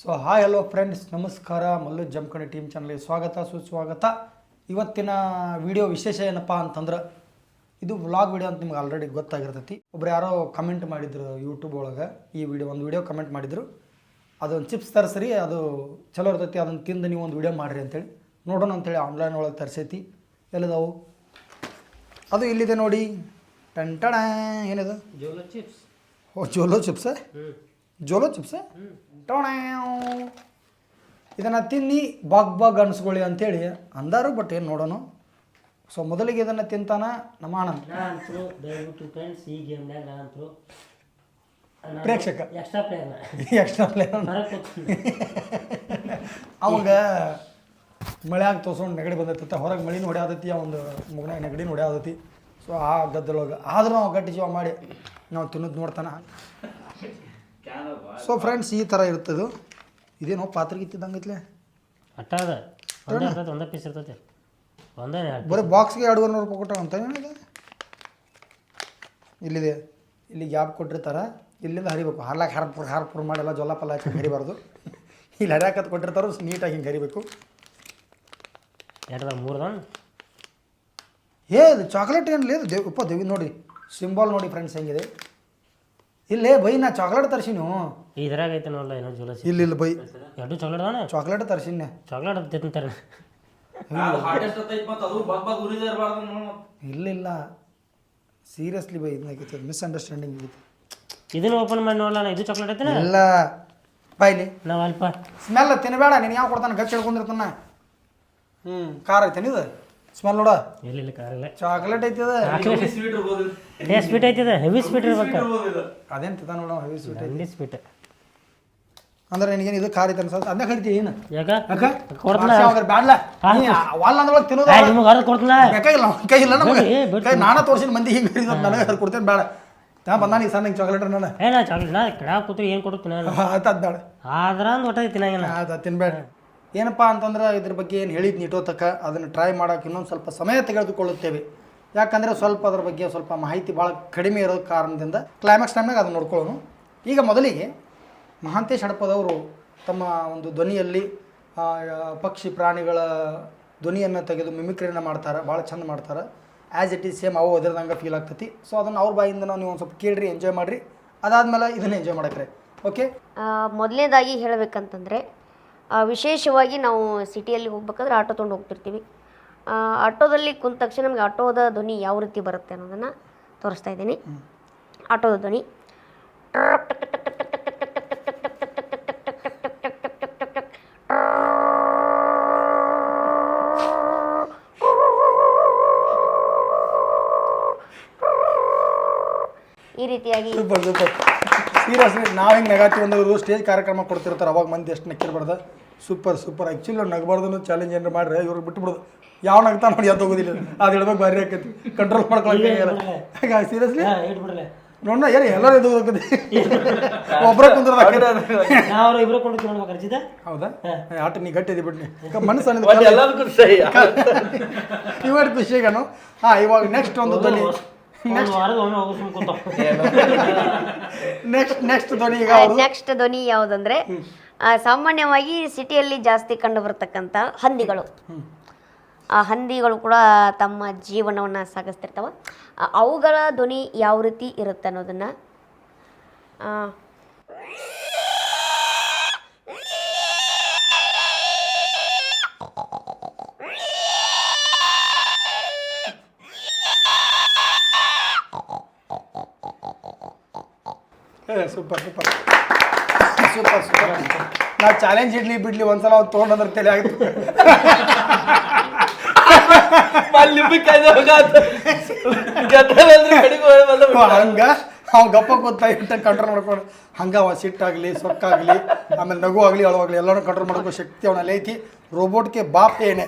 So hi hello friends ನಮಸ್ಕಾರ Mallu ಜಮ್ಕಣಿ team ಚಾನಲ್ಗೆ ಸ್ವಾಗತ ಸುಸ್ವಾಗತ ಇವತ್ತಿನ ವಿಡಿಯೋ ವಿಶೇಷ ಏನಪ್ಪ ಅಂತಂದ್ರೆ ಇದು ವ್ಲಾಗ್ ವಿಡಿಯೋ ಅಂತ ನಿಮ್ಗೆ ಆಲ್ರೆಡಿ ಗೊತ್ತಾಗಿರ್ತೈತಿ ಒಬ್ರು ಯಾರೋ ಕಮೆಂಟ್ ಮಾಡಿದ್ರು ಯೂಟ್ಯೂಬ್ ಒಳಗೆ ಈ ವಿಡಿಯೋ ಒಂದು ವಿಡಿಯೋ ಕಮೆಂಟ್ ಮಾಡಿದರು ಅದೊಂದು ಚಿಪ್ಸ್ ತರಿಸ್ರಿ ಅದು ಚಲೋ ಇರ್ತೈತಿ ಅದನ್ನು ತಿಂದು ನೀವು ಒಂದು ವಿಡಿಯೋ ಮಾಡಿರಿ ಅಂತೇಳಿ ನೋಡೋಣ ಅಂತೇಳಿ ಆನ್ಲೈನ್ ಒಳಗೆ ತರಿಸೈತಿ ಎಲ್ಲದವು ಅದು ಇಲ್ಲಿದೆ ನೋಡಿ ಟಂಟಣ ಏನಿದೆ ಜೋಲೋ ಚಿಪ್ಸ್ ಓ ಜೋಲೋ ಚಿಪ್ಸ ಜೋಲೋ ಚಿಪ್ಸ್ ಇದನ್ನು ತಿನ್ನಿ ಬಾಗ್ ಬಾಗ್ ಅನ್ಸ್ಕೊಳ್ಳಿ ಅಂತೇಳಿ ಅಂದಾರು ಬಟ್ ಏನು ನೋಡೋಣ ಸೊ ಮೊದಲಿಗೆ ಇದನ್ನು ತಿಂತಾನ ನಮ್ಮ ಆನಂದ್ ಪ್ರೇಕ್ಷಕ ಎಕ್ಸ್ಟ್ರಾ ಪ್ಲೇಯರ್ ಎಕ್ಸ್ಟ್ರಾ ತೋರ್ಸೋಣ ಅವಾಗ ಮಳ್ಯಾಗ ನೆಗಡಿ ಬಂದೈತೆ ಹೊರಗೆ ಮಳಿನೂ ಹೊಡ್ಯಾದತಿ ಒಂದು ಮಗನಾಗ ನೆಗಡಿನ ಆದತಿ ಸೊ ಆ ಗದ್ದಲೊಳಗೆ ಆದ್ರೂ ನಾವು ಗಟ್ಟಿ ಜೀವ ಮಾಡಿ ನಾವು ತಿನ್ನೋದು ನೋಡ್ತಾನೆ ಸೊ ಫ್ರೆಂಡ್ಸ್ ಈ ಥರ ಇರ್ತದೆ ಇದೇನೋ ಪಾತ್ರೆ ಇತ್ತಿದ್ದಂಗೆ ಒಂದೇ ಪೀಸ್ ಇರ್ತೈತೆ ಒಂದೇ ಬರೀ ಬಾಕ್ಸ್ಗೆ ಎರಡುವರೆ ನೂರು ರೂಪಾಯಿ ಕೊಟ್ಟ ಅಂತ ಏನಿದೆ ಇಲ್ಲಿದೆ ಇಲ್ಲಿ ಗ್ಯಾಪ್ ಕೊಟ್ಟಿರ್ತಾರೆ ಇಲ್ಲಿಂದ ಹರಿಬೇಕು ಹಾರ್ಲಾಕ್ ಹಾರ್ಪುರ್ ಮಾಡಿ ಮಾಡೆಲ್ಲ ಜೊಲ್ಲ ಪಲ್ಲ ಹಾಕಿ ಹರಿಬಾರ್ದು ಇಲ್ಲಿ ಹರಿಯಾಕತ್ ಕೊಟ್ಟಿರ್ತಾರೋ ನೀಟಾಗಿ ಹಿಂಗೆ ಹರಿಬೇಕು ಎರಡು ಮೂರು ಏ ಇದು ಚಾಕ್ಲೇಟ್ ಏನು ದೇವ್ ಉಪ್ಪ ದೇವಿ ನೋಡಿ ಸಿಂಬಾಲ್ ನೋಡಿ ಫ್ರೆಂಡ್ಸ್ ಹೆಂಗಿದೆ ಇಲ್ಲೇ ಬೈ ನಾ ಚಾಕ್ಲೇಟ್ ತರ್ಸಿನು ಇದ್ರಾಗ ಐತೆ ನೋಡಲ್ಲ ಏನೋ ಜುಲಸಿ ಇಲ್ಲ ಇಲ್ಲ ಬೈ ಎರಡು ಚಾಕ್ಲೇಟ್ ಅದಾನ ಚಾಕ್ಲೇಟ್ ತರ್ಸಿನ ಚಾಕ್ಲೇಟ್ ತಿಂತಾರೆ ಇಲ್ಲ ಇಲ್ಲ ಸೀರಿಯಸ್ಲಿ ಬೈ ಮಿಸ್ ಮಿಸ್ಅಂಡರ್ಸ್ಟ್ಯಾಂಡಿಂಗ್ ಆಗಿತ್ತು ಇದನ್ನ ಓಪನ್ ಮಾಡಿ ನೋಡಲ್ಲ ಇದು ಚಾಕ್ಲೇಟ್ ಐತೆ ಇಲ್ಲ ಬಾಯ್ಲಿ ನಾವು ಅಲ್ಪ ಸ್ಮೆಲ್ ತಿನ್ನಬೇಡ ನೀನು ಯಾವ ಕೊಡ್ತಾನೆ ಗಚ್ಚ ಹಿಡ್ಕೊಂಡಿರ್ತಾನ ಹ್ಞೂ ಕಾರ್ ಐತೆ ನೀವು ಸ್ಮೆಲ್ ನೋಡ ಇಲ್ಲ ಇಲ್ಲ ಕಾರಿಲ್ಲ ಚಾಕ್ಲೇಟ್ ಐತಿ ಅದ ಸ್ವೀಟ್ ಇರ್ಬೋದು ಏ ಸ್ವೀಟ್ ಐತಿ ಅದ ಹೆವಿ ಸ್ವೀಟ್ ಇರ್ಬೇಕು ಅದೇನು ತಿಂದ ನೋಡ ಹೆವಿ ಸ್ವೀಟ್ ಹೆವಿ ಸ್ವೀಟ್ ಅಂದ್ರೆ ನಿನಗೆ ಇದು ಖಾರ ಐತೆ ಅನ್ಸತ್ ಅದನ್ನ ಕರಿತಿ ಏನು ಯಾಕ ಅಕ್ಕ ಕೊಡ್ತಲ್ಲ ಬ್ಯಾಡ್ಲ ವಾಲ್ ಅಂದ್ರೆ ತಿನ್ನೋದು ನಿಮಗೆ ಅರ್ಧ ಕೊಡ್ತಲ್ಲ ಬೇಕಾಗಿಲ್ಲ ಕೈ ಇಲ್ಲ ನಮಗೆ ಕೈ ನಾನ ತೋರಿಸಿನ ಮಂದಿ ಹಿಂಗೆ ಹೇಳಿದ ನನಗೆ ಅದು ಕೊಡ್ತೇನೆ ಬೇಡ ನಾ ಬಂದಾನ ಈಗ ಸಣ್ಣ ಚಾಕ್ಲೇಟ್ ನಾನು ಏನ ಚಾಕ್ಲೇಟ್ ನಾ ಕಡಾ ಕೂತ್ರಿ ಏನು ಕೊಡ್ತೀನಿ ಆಯ್ತು ಅದು ಬೇಡ ಆದ್ರ ಒಂದು ಒಟ್ಟಾಗಿ ತಿನ್ನಾಗಿಲ್ಲ ತಿನ್ಬೇಡ ಏನಪ್ಪ ಅಂತಂದ್ರೆ ಇದ್ರ ಬಗ್ಗೆ ಏನು ಹೇಳಿದ್ ನಿಟೋ ಅದನ್ನು ಟ್ರೈ ಮಾಡೋಕೆ ಇನ್ನೊಂದು ಸ್ವಲ್ಪ ಸಮಯ ತೆಗೆದುಕೊಳ್ಳುತ್ತೇವೆ ಯಾಕಂದರೆ ಸ್ವಲ್ಪ ಅದರ ಬಗ್ಗೆ ಸ್ವಲ್ಪ ಮಾಹಿತಿ ಭಾಳ ಕಡಿಮೆ ಇರೋ ಕಾರಣದಿಂದ ಕ್ಲೈಮ್ಯಾಕ್ಸ್ ಟೈಮ್ನಾಗ ಅದನ್ನು ನೋಡ್ಕೊಳ್ಳೋನು ಈಗ ಮೊದಲಿಗೆ ಮಹಾಂತೇಶ್ ಹಡಪದವರು ತಮ್ಮ ಒಂದು ಧ್ವನಿಯಲ್ಲಿ ಪಕ್ಷಿ ಪ್ರಾಣಿಗಳ ಧ್ವನಿಯನ್ನು ತೆಗೆದು ಮಿಮಿಕ್ರಿಯನ್ನು ಮಾಡ್ತಾರೆ ಭಾಳ ಚಂದ ಮಾಡ್ತಾರೆ ಆ್ಯಸ್ ಇಟ್ ಈಸ್ ಸೇಮ್ ಅವು ಅದರದಂಗೆ ಫೀಲ್ ಆಗ್ತೈತಿ ಸೊ ಅದನ್ನು ಅವ್ರ ಬಾಯಿಂದ ನೀವು ಒಂದು ಸ್ವಲ್ಪ ಕೇಳ್ರಿ ಎಂಜಾಯ್ ಮಾಡಿರಿ ಅದಾದ್ಮೇಲೆ ಇದನ್ನು ಎಂಜಾಯ್ ಮಾಡಕ್ರೆ ಓಕೆ ಮೊದಲನೇದಾಗಿ ಹೇಳಬೇಕಂತಂದರೆ ವಿಶೇಷವಾಗಿ ನಾವು ಸಿಟಿಯಲ್ಲಿ ಹೋಗ್ಬೇಕಾದ್ರೆ ಆಟೋ ತೊಗೊಂಡು ಹೋಗ್ತಿರ್ತೀವಿ ಆಟೋದಲ್ಲಿ ಕುಂದ ತಕ್ಷಣ ನಮಗೆ ಆಟೋದ ಧ್ವನಿ ಯಾವ ರೀತಿ ಬರುತ್ತೆ ಅನ್ನೋದನ್ನು ತೋರಿಸ್ತಾ ಇದ್ದೀನಿ ಆಟೋದ ಧ್ವನಿ ಈ ರೀತಿಯಾಗಿ ಸೂಪರ್ ಸೀರಿಯಸ್ಲಿ ನಾವು ಹಿಂಗೆ ನಗಾತಿ ಒಂದು ಸ್ಟೇಜ್ ಕಾರ್ಯಕ್ರಮ ಕೊಡ್ತಿರ್ತಾರೆ ಅವಾಗ ಮಂದಿ ಎಷ್ಟು ನೆಕ್ಕಿರ್ಬಾರ್ದು ಸೂಪರ್ ಸೂಪರ್ ಆ್ಯಕ್ಚುಲಿ ಅವ್ರು ನಗಬಾರ್ದು ಚಾಲೆಂಜ್ ಏನಾರು ಮಾಡ್ರೆ ಇವ್ರಿಗೆ ಬಿಟ್ಬಿಡೋದು ಯಾವ ನಗ್ತಾ ನೋಡಿ ಅದು ಹೋಗೋದಿಲ್ಲ ಅದು ಹೇಳ್ಬೇಕು ಬಾರಿ ಆಕೈತಿ ಕಂಟ್ರೋಲ್ ಮಾಡ್ಕೊಳಕ್ಕೆ ಸೀರಿಯಸ್ಲಿ ನೋಡೋಣ ಏನು ಎಲ್ಲರೂ ಇದು ಹೋಗುತ್ತೆ ಒಬ್ಬರ ಕುಂದ್ರ ಹೌದಾ ಆಟ ನೀ ಗಟ್ಟಿ ಇದೆ ಬಿಡ್ನಿ ಮನಸ್ಸು ಸಣ್ಣ ಎಲ್ಲದಕ್ಕೂ ಸಹಿ ಇವಾಗ ಇವಾಗ ನೆಕ್ಸ್ಟ್ ಒಂದು ತಲೆ ನೆಕ್ಸ್ಟ್ ನೆಕ್ಸ್ಟ್ ಧ್ವನಿ ಈಗ ಸಾಮಾನ್ಯವಾಗಿ ಸಿಟಿಯಲ್ಲಿ ಜಾಸ್ತಿ ಕಂಡು ಬರ್ತಕ್ಕಂಥ ಹಂದಿಗಳು ಆ ಹಂದಿಗಳು ಕೂಡ ತಮ್ಮ ಜೀವನವನ್ನ ಸಾಗಿಸ್ತಿರ್ತಾವ ಅವುಗಳ ಧ್ವನಿ ಯಾವ ರೀತಿ ಇರುತ್ತೆ ಅನ್ನೋದನ್ನ ಆ, ಸೂಪರ್ ಸೂಪರ್ ಸೂಪರ್ ಸೂಪರ್ ನಾವು ಚಾಲೆಂಜ್ ಇಡ್ಲಿ ಬಿಡ್ಲಿ ಒಂದ್ಸಲ ಅವ್ನು ತೊಗೊಂಡ್ರೆ ತಲೆ ಆಗುತ್ತೆ ಹಂಗ ಅವ್ ಗಪ್ಪ ಗೊತ್ತಾ ಇಟ್ಟ ಕಂಟ್ರೋಲ್ ಮಾಡ್ಕೊಂಡು ಹಂಗ ಅವ ಸಿಟ್ಟಾಗಲಿ ಸೊಕ್ಕಾಗಲಿ ಆಮೇಲೆ ನಗು ಆಗಲಿ ಅಳವಾಗಲಿ ಎಲ್ಲರೂ ಕಂಟ್ರೋಲ್ ಮಾಡ್ಕೋ ಶಕ್ತಿ ಅವನಲ್ಲಿ ಐತಿ ರೋಬೋಟ್ಗೆ ಬಾಪ್ ಏನೇ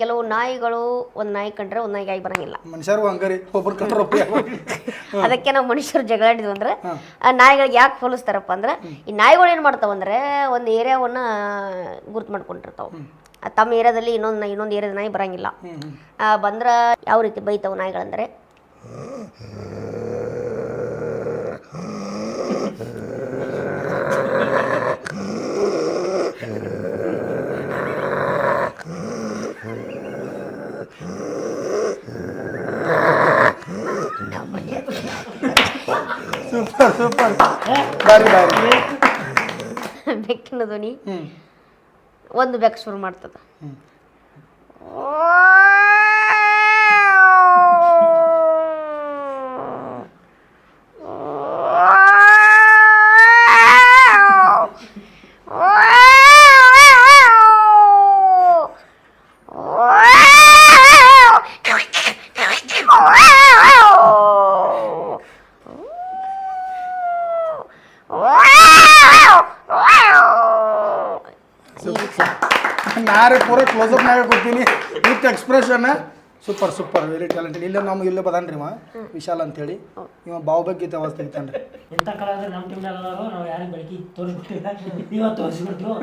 ಕೆಲವು ನಾಯಿಗಳು ಒಂದ್ ನಾಯಿ ಕಂಡ್ರೆ ಒಂದ್ ನಾಯಿ ಆಗಿ ಬರಂಗಿಲ್ಲ ಮನುಷ್ಯರು ಅದಕ್ಕೆ ನಾವು ಮನುಷ್ಯರು ಜಗಳಾಡಿದ್ವಿ ಅಂದ್ರೆ ನಾಯಿಗಳಿಗೆ ಯಾಕೆ ಹೋಲಿಸ್ತಾರಪ್ಪ ಅಂದ್ರೆ ಈ ನಾಯಿಗಳು ಏನು ಅಂದ್ರೆ ಒಂದು ಏರಿಯಾವನ್ನ ಗುರ್ತು ಮಾಡ್ಕೊಂಡಿರ್ತಾವ ತಮ್ಮ ಏರಿಯಾದಲ್ಲಿ ಇನ್ನೊಂದು ಇನ್ನೊಂದು ಏರಿಯಾದ ನಾಯಿ ಬರಂಗಿಲ್ಲ ಬಂದ್ರ ಯಾವ ರೀತಿ ಬೈತಾವ ನಾಯಿಗಳಂದ್ರೆ ಸೂಪರ್ ಬಾರಿ ಬಾರಿ ಬೆಕ್ಕಿನ ಧ್ವನಿ ಒಂದು ಬೆಕ್ಕ ಶುರು ಮಾಡ್ತದೆ ಸೂಪರ್ ಸೂಪರ್ ವೆರಿ ಟ್ಯಾಲೆಂಟೆಡ್ ಇಲ್ಲೇ ನಮ್ಗೆ ಇಲ್ಲೇ ರೀ ಮಾ ವಿಶಾಲ್ ಅಂತೇಳಿ ಇವ ಭಾವಭಗ್ಗೀತೆ ಅವಾಜ್ ತೆಗಿತಾನ್ರಿ ಎಂಥ ಕಲಾವಿದ್ರು ನಮ್ಮ ನಲ್ಲಿ ಅದಾರೋ ನಾವು ಯಾರಿಗೆ ಬೆಳಕಿ ತೋರಿಸ್ಬಿಟ್ಟಿಲ್ಲ ನೀವ ತೋರಿಸ್ಬಿಟ್ರು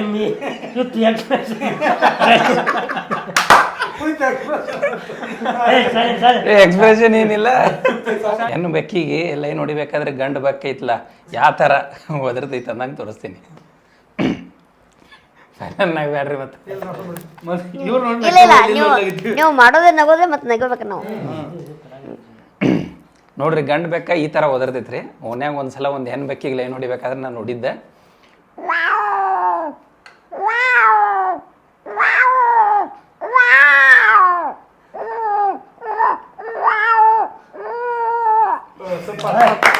ಎಮ್ಮಿ ಸುತ್ತು ಎಕ್ಸ್ಪ್ರೆಸ್ ಎಕ್ಸ್ಪ್ರೆಷನ್ ಏನಿಲ್ಲ ಹೆಣ್ಣು ಬೆಕ್ಕಿಗೆ ಲೈನ್ ಹೊಡಿಬೇಕಾದ್ರೆ ಗಂಡು ಬೆಕ್ಕೈತ್ಲ ಐತ್ಲ ಯಾವ ಥರ ಒದರ್ತೈತೆ ಅಂದಂಗೆ ತೋರಿಸ್ತೀನಿ ಸೈಲೆಂಟ್ ನಾಗ ಮತ್ತೆ ಇವ್ರು ಇಲ್ಲ ನೀವು ನೀವು ಮಾಡೋದೇ ನಗೋದೇ ಮತ್ತೆ ನಗೋಬೇಕು ನಾವು ನೋಡ್ರಿ ಗಂಡು ಬೆಕ್ಕ ಈ ಥರ ಒದರ್ತೈತೆ ರೀ ಓನ್ಯಾಗ ಒಂದು ಸಲ ಒಂದು ಹೆಣ್ಣು ಬೆಕ್ಕಿಗೆ ಲೈನ್ ಹೊಡಿಬೇಕಾದ್ರೆ ನಾನು ನೋಡಿದ್ದೆ ಸ್ವಲ್ಪ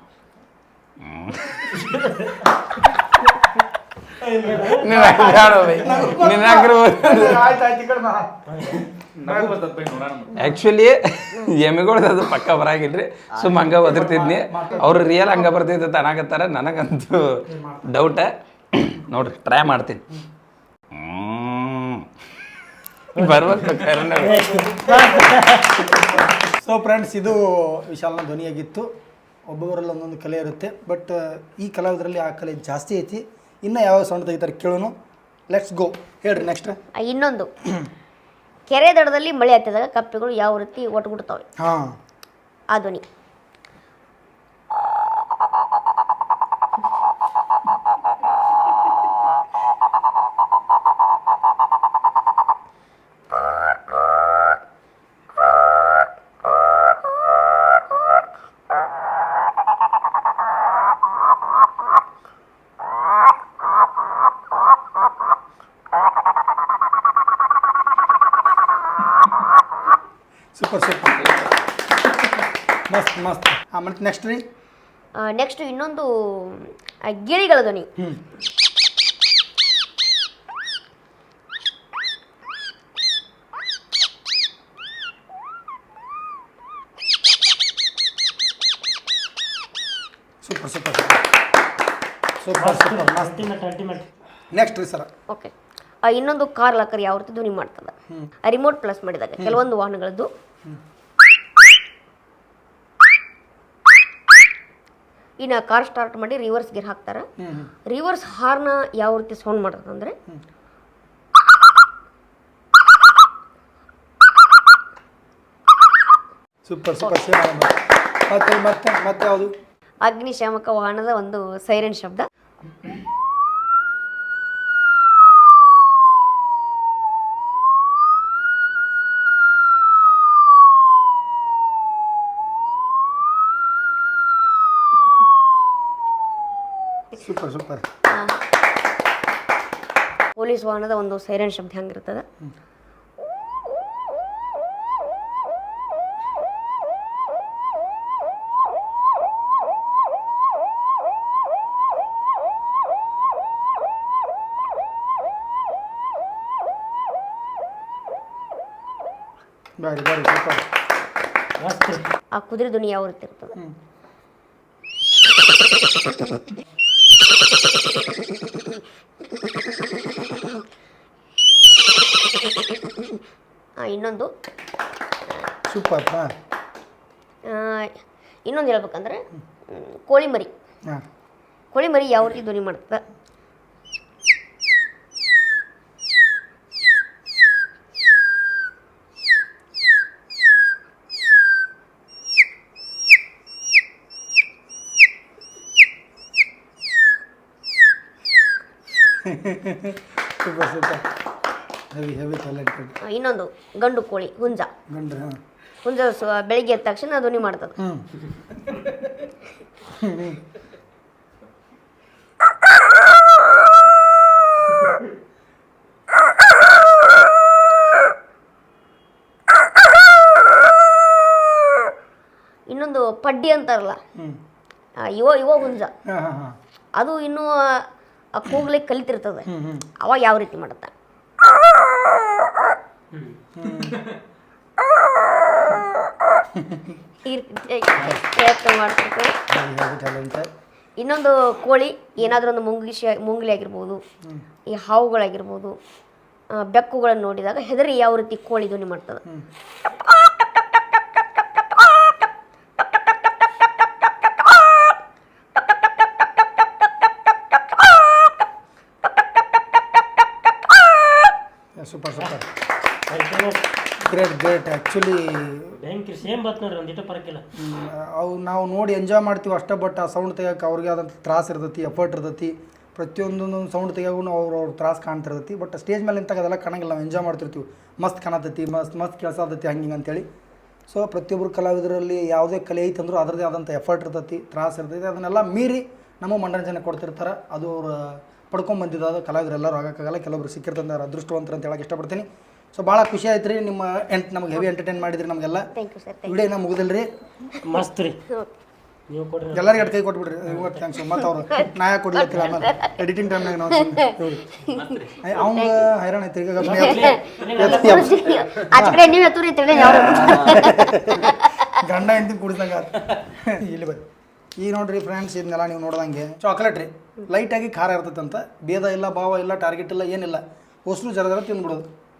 ನೀನು ನೀನು ಆ್ಯಕ್ಚುಲಿ ಎಮ್ಮೆಗಳ್ದು ಅದು ಪಕ್ಕ ಬರಾಗಿಲ್ರಿ ಸುಮ್ಮ ಹಂಗ ಒದರ್ತಿದ್ನಿ ಅವ್ರು ರಿಯಲ್ ಹಂಗ ಬರ್ತೈತೆ ತನಾಗತ್ತಾರ ನನಗಂತೂ ಡೌಟ ನೋಡ್ರಿ ಟ್ರೈ ಮಾಡ್ತೀನಿ ಬರ್ಬೇಕು ಸೊ ಫ್ರೆಂಡ್ಸ್ ಇದು ವಿಶಾಲ್ನ ಧ್ವನಿಯಾಗಿತ್ತು ಒಬ್ಬೊಬ್ಬರಲ್ಲಿ ಒಂದೊಂದು ಕಲೆ ಇರುತ್ತೆ ಬಟ್ ಈ ಕಲಾವಿದರಲ್ಲಿ ಆ ಕಲೆ ಜಾಸ್ತಿ ಐತಿ ಇನ್ನು ಯಾವ ಸೌಂಡ್ ತೆಗಿತಾರೆ ಕೇಳೋನು ಲೆಟ್ಸ್ ಗೋ ಹೇಳ್ರಿ ನೆಕ್ಸ್ಟ್ ಇನ್ನೊಂದು ಕೆರೆ ದಡದಲ್ಲಿ ಮಳೆ ಹತ್ತಿದಾಗ ಕಪ್ಪೆಗಳು ಯಾವ ರೀತಿ ಒಟ್ಟುಗುಡ್ತಾವೆ ಹಾಂ ಆ ಧ್ವನಿ ಮತ್ತೆ ನೆಕ್ಸ್ಟ್ ರೀ ನೆಕ್ಸ್ಟ್ ಇನ್ನೊಂದು ಆ, ಗಿಳಿಗಳ ಧ್ವನಿ ಸೂಪರ್ ಸೂಪರ್ ಸೂಪರ್ ಸೂಪರ್ ಮಸ್ತ್ ಅಲ್ಟಿಮೇಟ್ ಅಲ್ಟಿಮೇಟ್ ನೆಕ್ಸ್ಟ್ ರೀ ಸರ್ ಓಕೆ ಇನ್ನೊಂದು ಕಾರ್ ಲಾಕರ್ ಯಾವ ರೀತಿ ಧ್ವನಿ ಮಾಡ್ತದೆ ರಿಮೋಟ್ ಪ್ಲಸ್ ಮಾಡಿದಾಗ ಕೆಲವೊಂದು ವಾಹನಗಳದ್ದು ಇನ್ನು ಕಾರ್ ಸ್ಟಾರ್ಟ್ ಮಾಡಿ ರಿವರ್ಸ್ ಗೇರ್ ಹಾಕ್ತಾರೆ ರಿವರ್ಸ್ ಹಾರ್ನ ಯಾವ ರೀತಿ ಸೌಂಡ್ ಮಾಡ್ತದಂದ್ರೆ ಸೂಪರ್ ಸೂಪರ್ ಮತ್ತೆ ಮತ್ತೆ ಅಗ್ನಿಶಾಮಕ ವಾಹನದ ಒಂದು ಸೈರನ್ ಶಬ್ದ ಸೂಪರ್ ಪೊಲೀಸ್ ವಾಹನದ ಒಂದು ಸೈರನ್ ಶಬ್ದ ಹಂಗಿರ್ತದೆ ಆ ಕುದುರೆ ದುನಿ ಯಾವ ರೀತಿ ಇನ್ನೊಂದು ಸೂಪರ್ ಇನ್ನೊಂದು ಹೇಳ್ಬೇಕಂದ್ರೆ ಕೋಳಿ ಮರಿ ಕೋಳಿ ಮರಿ ಯಾವ ರೀತಿ ಧ್ವನಿ ಮಾಡುತ್ತೆ ಸೂಪರ್ ಸೂಪರ್ ಹೆವಿ ಹೆವಿ ಇನ್ನೊಂದು ಗಂಡು ಕೋಳಿ ಹುಂಜ ಗಂಡು ಹುಂಜ ಬೆಳಿಗ್ಗೆ ಎದ್ದ ತಕ್ಷಣ ಧ್ವನಿ ಮಾಡ್ತದೆ ಹ್ಞೂ ಇನ್ನೊಂದು ಪಡ್ಡಿ ಅಂತಾರಲ್ಲ ಹ್ಞೂ ಇವೋ ಹುಂಜ ಅದು ಇನ್ನೂ ಆ ಕೂಗ್ಲೆ ಕಲಿತಿರ್ತದೆ ಅವಾಗ ಯಾವ ರೀತಿ ಮಾಡುತ್ತ ಇನ್ನೊಂದು ಕೋಳಿ ಏನಾದರೂ ಒಂದು ಮುಂಗ್ಲಿಶಿ ಮುಂಗ್ಲಿ ಆಗಿರ್ಬೋದು ಈ ಹಾವುಗಳಾಗಿರ್ಬೋದು ಬೆಕ್ಕುಗಳನ್ನು ನೋಡಿದಾಗ ಹೆದರಿ ಯಾವ ರೀತಿ ಕೋಳಿ ಧ್ವನಿ ಮಾಡ್ತದೆ ಗ್ರೇಟ್ ಗ್ರೇಟ್ ಆ್ಯಕ್ಚುಲಿ ಹೆಂಗೆ ಸೇಮ್ ಬತ್ ನೋಡ್ರಿ ಒಂದಿಟ್ಟು ಪರಕಿಲ್ಲ ಅವು ನಾವು ನೋಡಿ ಎಂಜಾಯ್ ಮಾಡ್ತೀವಿ ಅಷ್ಟೇ ಬಟ್ ಆ ಸೌಂಡ್ ತೆಗಿಯೋಕೆ ಅವ್ರಿಗೆ ಆದಂಥ ತ್ರಾಸ ಇರ್ತೈತಿ ಎಫರ್ಟ್ ಇರ್ತೈತಿ ಪ್ರತಿಯೊಂದೊಂದು ಸೌಂಡ್ ತೆಗಿಯಾಗೂ ಅವ್ರು ಅವ್ರ ತ್ರಾಸ ಕಾಣ್ತಿರ್ತೈತಿ ಬಟ್ ಸ್ಟೇಜ್ ಮೇಲೆ ನಿಂತಾಗ ಅದೆಲ್ಲ ಕಾಣಂಗಿಲ್ಲ ನಾವು ಎಂಜಾಯ್ ಮಾಡ್ತಿರ್ತೀವಿ ಮಸ್ತ್ ಕಾಣತೈತಿ ಮಸ್ತ್ ಮಸ್ತ್ ಕೆಲಸ ಆತೈತಿ ಹಂಗೆ ಅಂತೇಳಿ ಸೊ ಪ್ರತಿಯೊಬ್ಬರು ಕಲಾವಿದರಲ್ಲಿ ಯಾವುದೇ ಕಲೆ ಐತೆ ಅಂದರೂ ಅದರದೇ ಆದಂಥ ಎಫರ್ಟ್ ಇರ್ತೈತಿ ತ್ರಾಸ ಇರ್ತೈತಿ ಅದನ್ನೆಲ್ಲ ಮೀರಿ ನಮಗೆ ಮನೋರಂಜನೆ ಕೊಡ್ತಿರ್ತಾರೆ ಅದು ಅವ್ರು ಪಡ್ಕೊಂಬಂದಿದ್ದಾದ ಕಲಾವಿದರೆಲ್ಲರೂ ಆಗೋಕ್ಕಾಗಲ್ಲ ಕೆಲವೊಬ್ರು ಸಿಕ್ಕಿರ್ತಂದ್ರೆ ಅದೃಷ್ಟವಂತರು ಅಂತ ಹೇಳಕ್ಕೆ ಇಷ್ಟಪಡ್ತೀನಿ ಸೊ ಭಾಳ ಖುಷಿ ಆಯ್ತು ರೀ ನಿಮ್ಮ ಎಂಟ್ ನಮ್ಗೆ ಹೆವಿ ಎಂಟರ್ಟೈನ್ ಮಾಡಿದ್ರಿ ನಮಗೆಲ್ಲ ಥ್ಯಾಂಕ್ ಯು ವಿಡಿಯೋ ಏನೋ ಮುಗಿದಿಲ್ಲ ರೀ ಮಸ್ತ್ ರೀ ನೀವು ಎಲ್ಲರಿಗೆ ಕೈ ಕೊಟ್ಬಿಡ್ರಿ ಇವತ್ತು ಥ್ಯಾಂಕ್ಸ್ ಮತ್ತೆ ಅವ್ರು ನಾ ಯಾಕೆ ಕೊಡ್ಲಿಕ್ಕಿಲ್ಲ ಆಮೇಲೆ ಎಡಿಟಿಂಗ್ ಟೈಮ್ನಾಗ ನಾವು ಅವಂಗ ಹೈರಾಣ ಐತಿ ಗಂಡ ಹೆಂಡ್ತಿ ಕುಡಿದಂಗ ಇಲ್ಲಿ ಬರ್ರಿ ಈಗ ನೋಡ್ರಿ ಫ್ರೆಂಡ್ಸ್ ಇದನ್ನೆಲ್ಲ ನೀವು ನೋಡ್ದಂಗೆ ಚಾಕ್ಲೇಟ್ ರೀ ಲೈಟಾಗಿ ಖಾರ ಇರ್ತೈತಂತ ಭೇದ ಇಲ್ಲ ಭಾವ ಇಲ್ಲ ಟಾರ್ಗೆಟ್ ಇಲ್ಲ ಏನಿಲ್ಲ ಹೊಸರು ಜರ ಜರ ತಿಂದ್ಬಿಡೋದು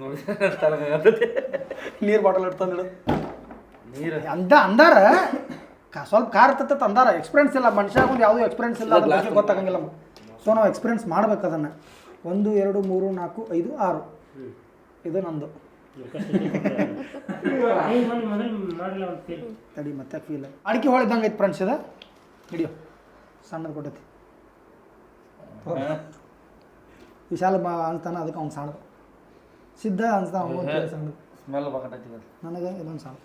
ನೀರ್ ನೀರು ಬಾಟಲ್ ಇಡ್ತಂದಿಡು ನೀರು ಅಂತ ಅಂದಾರ ಸ್ವಲ್ಪ ಕಾರ್ ಇರ್ತೈತೆ ಅಂದಾರ ಎಕ್ಸ್ಪೀರಿಯನ್ಸ್ ಇಲ್ಲ ಮನುಷ್ಯಾಗ ಒಂದು ಯಾವುದೂ ಎಕ್ಸ್ಪೀರಿಯನ್ಸ್ ಇಲ್ಲ ಗೊತ್ತಾಗಂಗಿಲ್ಲ ಸೊ ನಾವು ಎಕ್ಸ್ಪೀರಿಯನ್ಸ್ ಮಾಡ್ಬೇಕು ಅದನ್ನು ಒಂದು ಎರಡು ಮೂರು ನಾಲ್ಕು ಐದು ಆರು ಇದು ನಂದು ತಡಿ ಮತ್ತೆ ಫೀಲ್ ಅಡಿಕೆ ಹೊಳಿದಂಗೆ ಐತೆ ಫ್ರೆಂಡ್ಸ್ ಇದು ಹಿಡಿಯೋ ಸಣ್ಣದು ಕೊಟ್ಟೈತಿ ವಿಶಾಲ ಅಂತಾನೆ ಅದಕ್ಕೆ ಅವ್ನು ಸಣ್ಣದು ಸಿದ್ಧ ಅನ್ಸ್ತಾವ ಸ್ಮೆಲ್ ಬಕಟೈತಿ ನನಗೆ ಇದೊಂದು ಸಾಲ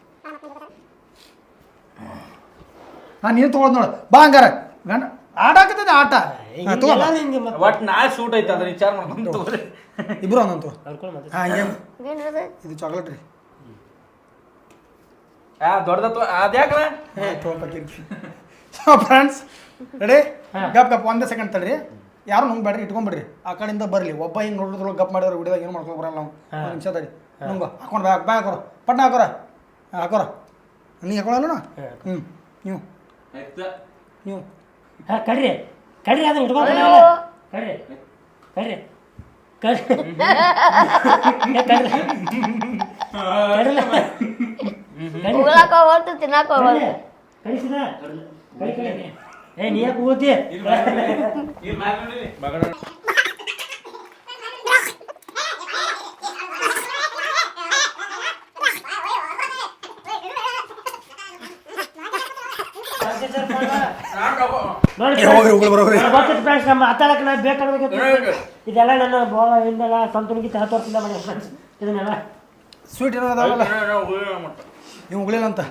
ನಾನು ನೀನು ತೊಗೊಳ್ ನೋಡು ಬಾ ಹಂಗಾರ ಗಂಡ ಆಟ ಹಾಕತ್ತದೆ ಆಟ ಒಟ್ ನಾ ಸೂಟ್ ಐತೆ ಅದ್ರ ವಿಚಾರ ಮಾಡ್ಕೊಂಡು ತಗೋರಿ ಇಬ್ರು ಒಂದಂತು ಹಾಂ ಏನು ಇದು ಚಾಕ್ಲೇಟ್ ರೀ ಆ ದೊಡ್ಡದ ಅದ್ಯಾಕಣ ಫ್ರೆಂಡ್ಸ್ ರೆಡಿ ಗಪ್ ಗಪ್ ಒಂದೇ ಸೆಕೆಂಡ್ ತಡ್ರಿ ಯಾರು ನಂಗೆ ಬೇಡ್ರಿ ಇಟ್ಕೊಂಡ್ಬಿಡ್ರಿ ಆ ಕಡೆಯಿಂದ ಬರಲಿ ಒಬ್ಬ ಹಿಂಗೆ ನೋಡಿದ್ರು ಗಪ್ ಮಾಡಿದ್ರೆ ಬಿಡಿದಾಗ ಏನು ಮಾಡ್ಕೊಂಡು ಬರಲ್ಲ ನಾವು ಒಂದು ನಿಮಿಷ ತಡಿ ನಂಗೆ ಹಾಕೊಂಡು ಬ್ಯಾ ಬ್ಯಾ ಹಾಕೋರ ಪಟ್ಟ ಹಾಕೋರ ಹಾಕೋರ ನೀ ಹ್ಞೂ ನೀವು ನೀವು ಕಡ್ರಿ ಕಡ್ರಿ ಅದನ್ನ ಇಟ್ಕೊಂಡು ಕಡ್ರಿ ಕಡ್ರಿ ಕಡ್ರಿ ಕಡ್ರಿ ಏ ನೀ ಯಾಕೆ ಮಾತಾಡಕ್ ನಾ ಬೇಕಾಗ ಇದೆಲ್ಲ ನನ್ನ ಹಿಂದೆಲ್ಲ ಸಂತೂರ್ಗಿಂತ ಹತ್ತು ವರ್ಷದಿಂದ ಮನೆ ಇದನ್ನೆಲ್ಲ ಸ್ವೀಟ್ ಏನೋ ನೀವು ಉಗಳಿಲ್ಲ ಅಂತ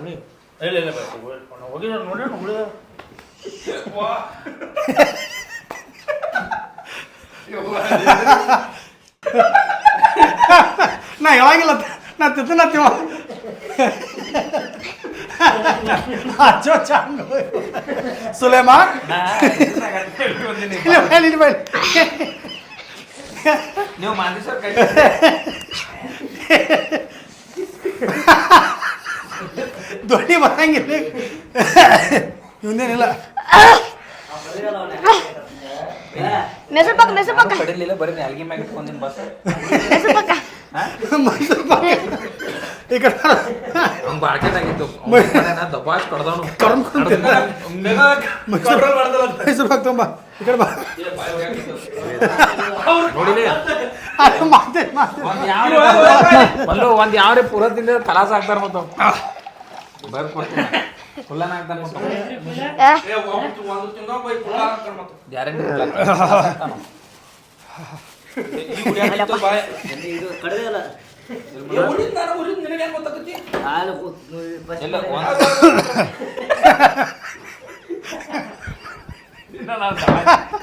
ಇಲ್ಲ ಇಲ್ಲ ನೋಡಿ 와. ನಾ ಯಾವಾಗಿಲ್ಲ ನಾ ತಿತ್ತ ನಾ ತಿವ ಅಚ್ಚೋ ಚಾಂಗ್ ಸುಲೇಮಾ ಇಲ್ಲಿ ಬೈ ನೀವು ಮಾಂದಿ ಸರ್ ಕೈ ಧ್ವನಿ ಬರಂಗಿಲ್ಲ ಇವನೇನಿಲ್ಲ ಮೆಸರು ಪಕ್ಕ ಮೆಸರು ಪಕ್ಕ ಕಡಿಲಿಲ್ಲ ಬರೀ ನಾಲ್ಗಿ ಮ್ಯಾಗ ಇಟ್ಕೊಂಡಿನ ಬಸ್ ಮೆಸರು ಪಕ್ಕ ಮೈಸೂರು ಪಕ್ಕ ಈ ಕಡೆ ಅವ್ನು ಬಾಳ್ಕೆಟ್ ಆಗಿತ್ತು ದಬ್ಬಾಸ್ ಕಡ್ದವನು ಮೈಸೂರು ಪಕ್ಕ ತುಂಬಾ ಈ ಕಡೆ ಬಾ ನೋಡಿಲಿ ಒಂದು ಯಾವ ಪೂರ ತಿಂದ ತಲಾಸ ಹಾಕ್ತಾರ ಮತ್ತೆ ಬರ್ಕೊಡ್ತೀನಿ ಕಚ್ಚು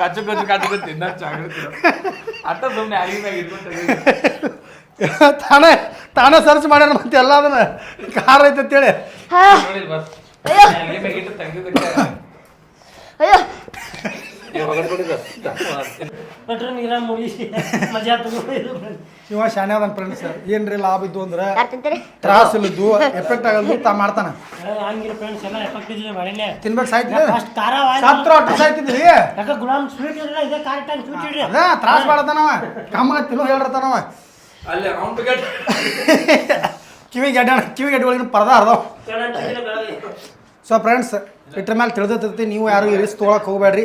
ಕಚ್ಚು ಕಚ್ಚು ತಿನ್ನ ಅಟ್ಟ ಸುಮ್ಮನೆ ಅಡಿಗೆ ತಾನೇ ತಾನೇ ಸರ್ಚ್ ಮಾಡ್ಯಾನ ಮತ್ತೆ ಎಲ್ಲ ಅದನ್ನ ಕಾರ್ ಐತೆ ಅಂತೇಳಿ ಅಯ್ಯೋ ಪೆಟ್ರೋಲ್ ನೀರ ಮುಗಿ ಮಜಾ ಏನ್ರಿ ಲಾಭ ಇದ್ದು ಅಂದ್ರೆ ಯಾರ್ ಎಫೆಕ್ಟ್ ಆಗಲ್ದು ತಾ ಮಾಡ್ತಾನ ಎಲ್ಲ ಎಫೆಕ್ಟ್ ತಿನ್ಬೇಕು ಸತ್ರ ಒಟ್ಟು ಕಮ್ಮ ಕಿವಿಗೆ ಕಿವಿಗೆ ಸೊ ಫ್ರೆಂಡ್ಸ್ ಇಟ್ರ ಮೇಲೆ ತಿಳಿದಿರ್ತೈತಿ ನೀವು ಯಾರು ರಿಸ್ಕ್ ತೊಗೊಳಕ್ಕೆ ಹೋಗ್ಬೇಡ್ರಿ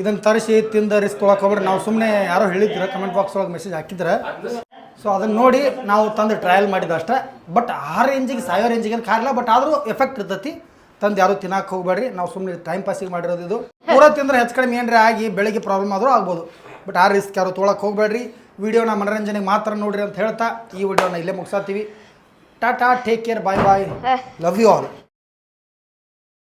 ಇದನ್ನು ತರಿಸಿ ತಿಂದ ರಿಸ್ಕ್ ತೊಗೊಳಕ್ಕೆ ಹೋಗ್ಬೇಡ್ರಿ ನಾವು ಸುಮ್ಮನೆ ಯಾರೋ ಹೇಳಿದ್ರೆ ಕಮೆಂಟ್ ಬಾಕ್ಸ್ ಒಳಗೆ ಮೆಸೇಜ್ ಹಾಕಿದ್ರೆ ಸೊ ಅದನ್ನು ನೋಡಿ ನಾವು ತಂದು ಟ್ರಯಲ್ ಮಾಡಿದ ಅಷ್ಟೇ ಬಟ್ ಆ ರೇಂಜಿಗೆ ಸಾವಿರ ರೇಂಜಿಗೆ ಏನು ಕಾರಿಲ್ಲ ಬಟ್ ಆದರೂ ಎಫೆಕ್ಟ್ ಇರ್ತೈತಿ ತಂದು ಯಾರು ತಿನ್ನಕ್ಕೆ ಹೋಗ್ಬೇಡ್ರಿ ನಾವು ಸುಮ್ಮನೆ ಟೈಮ್ ಪಾಸಿಗೆ ಮಾಡಿರೋದು ಇದು ಪೂರ ತಿಂದ್ರೆ ಹೆಚ್ಚು ಕಡಿಮೆ ಏನರೇ ಆಗಿ ಬೆಳಿಗ್ಗೆ ಪ್ರಾಬ್ಲಮ್ ಆದರೂ ಆಗ್ಬೋದು ಬಟ್ ಆ ರಿಸ್ಕ್ ಯಾರು ತೊಗೊಳಕ್ಕೆ ಹೋಗ್ಬೇಡ್ರಿ ವಿಡಿಯೋನ ಮನರಂಜನೆಗೆ ಮಾತ್ರ ನೋಡಿರಿ ಅಂತ ಹೇಳ್ತಾ ಈ ವಿಡಿಯೋನ ಇಲ್ಲೇ ಮುಗಿಸ್ತೀವಿ Ta-ta, take care, bye-bye. Eh. Love you all.